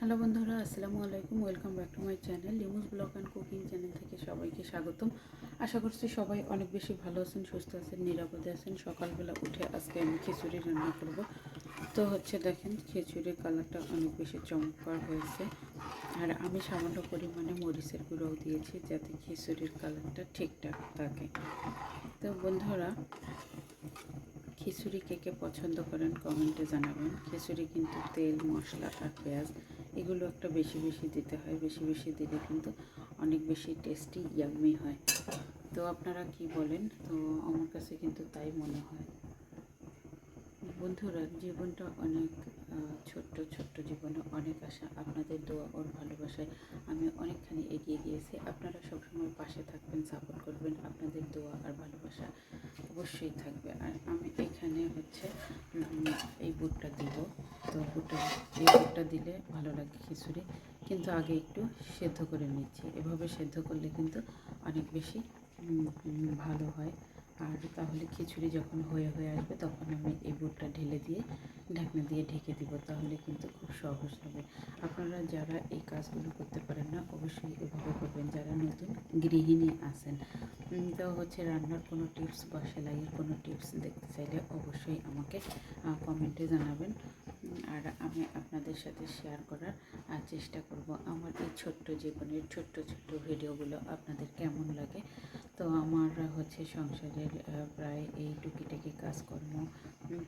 Hello বন্ধুরা, আসসালামু আলাইকুম। Welcome back to my channel Limus blog and cooking channel থেকে সবাইকে স্বাগতম। আশা করছি সবাই অনেক বেশি ভালো আছেন, সুস্থ আছেন, নিরাপদে আছেন। সকালবেলা উঠে আজকে আমি খিচুড়ি রান্না করব। তো হচ্ছে দেখেন, খিচুড়ির কালারটা অনেক বেশি চমৎকার হয়েছে। আর আমি সামান্য পরিমাণে মরিচের গুঁড়োও দিয়েছি, যাতে খিচুড়ির কালারটা ঠিকঠাক থাকে। তো বন্ধুরা, খিচুড়ি কে কে পছন্দ করেন কমেন্টে জানাবেন। খিচুড়ি কিন্তু তেল, মশলা আর পেঁয়াজ এগুলো একটা বেশি বেশি দিতে হয়, বেশি বেশি দিলে কিন্তু অনেক বেশি টেস্টি ইয়াম্মি হয়। তো আপনারা কি বলেন? তো আমার কাছে কিন্তু তাই মনে হয়। বন্ধুরা, জীবনটা অনেক ছোট্ট ছোট্ট জীবনে অনেক আশা আপনাদের দোয়া ওর ভালোবাসায় আমি অনেকখানি এগিয়ে গিয়েছি। আপনারা সবসময় পাশে থাকবেন সাপোর্ট করবেন আপনাদের দোয়া আর ভালোবাসা অবশ্যই থাকবে। আর আমি এখানে হচ্ছে এই বুটটা দিব। তো বুটটা এই বুটটা দিলে ভালো লাগে খিচুড়ি। কিন্তু আগে একটু সেদ্ধ করে নিচ্ছি। এভাবে সেদ্ধ করলে কিন্তু অনেক বেশি ভালো হয়। আর তাহলে খিচুড়ি যখন হয়ে হয়ে আসবে, তখন আমি এই বুটটা ঢেলে দিয়ে, ঢাকনা দিয়ে ঢেকে দিব। তাহলে কিন্তু খুব সহজ হবে। আপনারা যারা এই কাজগুলো করতে পারেন না, অবশ্যই এভাবে করবেন। যারা নতুন গৃহিণী আছেন তো হচ্ছে রান্নার কোনো টিপস বা সেলাইয়ের কোনো টিপস দেখতে চাইলে অবশ্যই আমাকে কমেন্টে জানাবেন। আর আমি আপনাদের সাথে শেয়ার করার চেষ্টা করব আমার এই ছোট্ট জীবনের ছোট্ট ছোট্ট ভিডিওগুলো আপনাদের কেমন লাগে। তো আমার হচ্ছে সংসারের প্রায় এই টুকিটাকি কাজকর্ম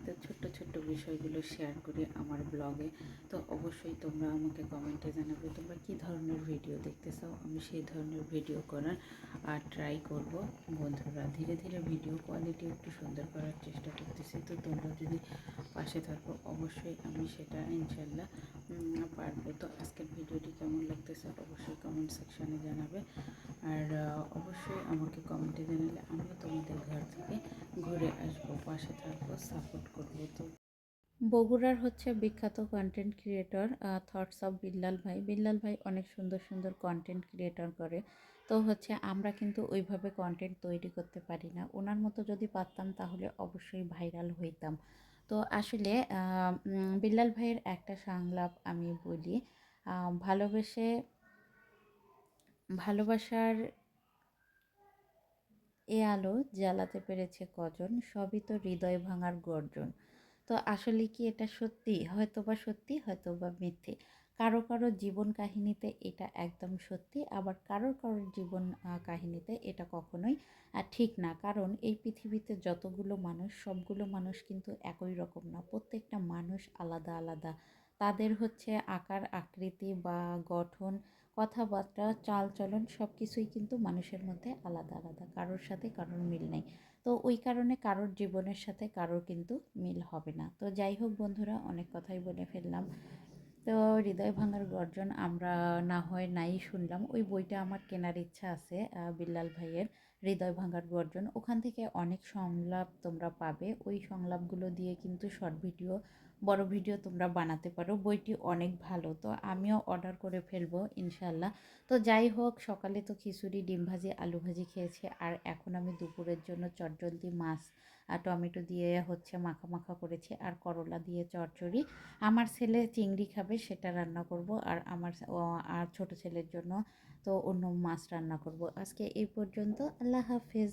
তো ছোট্ট ছোট্ট বিষয়গুলো শেয়ার করি আমার ব্লগে তো অবশ্যই তোমরা আমাকে কমেন্টে জানাবে, তোমরা কী ধরনের ভিডিও দেখতে চাও? আমি সেই ধরনের ভিডিও করার আর ট্রাই করব। বন্ধুরা, ধীরে ধীরে ভিডিও কোয়ালিটি একটু সুন্দর করার চেষ্টা করতেছি। তো তোমরা যদি পাশে থাকো, অবশ্যই আমি সেটা ইনশাল্লাহ পারব। তো আজকের ভিডিওটি কেমন লাগতেছে অবশ্যই কমেন্ট সেকশানে জানাবে। আর অবশ্যই আমাকে কমেন্টে জানালে আমিও তোমাদের ঘর থেকে ঘুরে আসব, পাশে থাকব সাপোর্ট করব। তো বগুড়ার হচ্ছে বিখ্যাত content creator thoughts of Billal ভাই। বিল্লাল ভাই অনেক সুন্দর সুন্দর কন্টেন্ট ক্রিয়েটর করে। তো হচ্ছে আমরা কিন্তু ওইভাবে কন্টেন্ট তৈরি করতে পারি না। ওনার মতো যদি পারতাম তাহলে অবশ্যই ভাইরাল হইতাম। তো আসলে বিল্লাল ভাইয়ের একটা সংলাপ আমি বলি ভালোবেসে, ভালোবাসার এ আলো জ্বালাতে পেরেছে কজন? সবই তো হৃদয় ভাঙার গর্জন। তো আসলে কি এটা সত্যি? হয়তো বা সত্যি হয়তো বা মিথ্যে। কারও কারও জীবন কাহিনীতে এটা একদম সত্যি, আবার কারোর কারোর জীবন কাহিনীতে এটা কখনোই ঠিক না। কারণ এই পৃথিবীতে যতগুলো মানুষ, সবগুলো মানুষ কিন্তু একই রকম না। প্রত্যেকটা মানুষ আলাদা আলাদা। তাদের হচ্ছে আকার, আকৃতি বা গঠন, কথাবার্তা, চালচলন সব কিছুই কিন্তু মানুষের মধ্যে আলাদা আলাদা। কারোর সাথে কারোর মিল নেই। তো ওই কারণে কারোর জীবনের সাথে কারোর কিন্তু মিল হবে না। তো যাই হোক বন্ধুরা, অনেক কথাই বলে ফেললাম। তো হৃদয় ভাঙার গর্জন আমরা না হয় নাই শুনলাম। ওই বইটা আমার কেনার ইচ্ছা আছে বিল্লাল ভাইয়ের হৃদয় ভাঙার গর্জন। ওখান থেকে অনেক সংলাপ তোমরা পাবে। ওই সংলাপগুলো দিয়ে কিন্তু শর্ট ভিডিও বড় ভিডিও তোমরা বানাতে পারো, বইটি অনেক ভালো। তো আমিও অর্ডার করে ফেলব ইনশাল্লাহ তো যাই হোক, সকালে তো খিচুড়ি, ডিম ভাজি, আলু ভাজি খেয়েছি, আর এখন আমি দুপুরের জন্য চটজলদি মাছ আর টমেটো দিয়ে হচ্ছে মাখা মাখা করেছি, আর করলা দিয়ে চচ্চড়ি আমার ছেলে চিংড়ি খাবে, সেটা রান্না করব, আর আমার আর ছোট ছেলের জন্য তো অন্য মাছ রান্না করব। আজকে এই পর্যন্ত, আল্লাহ হাফেজ।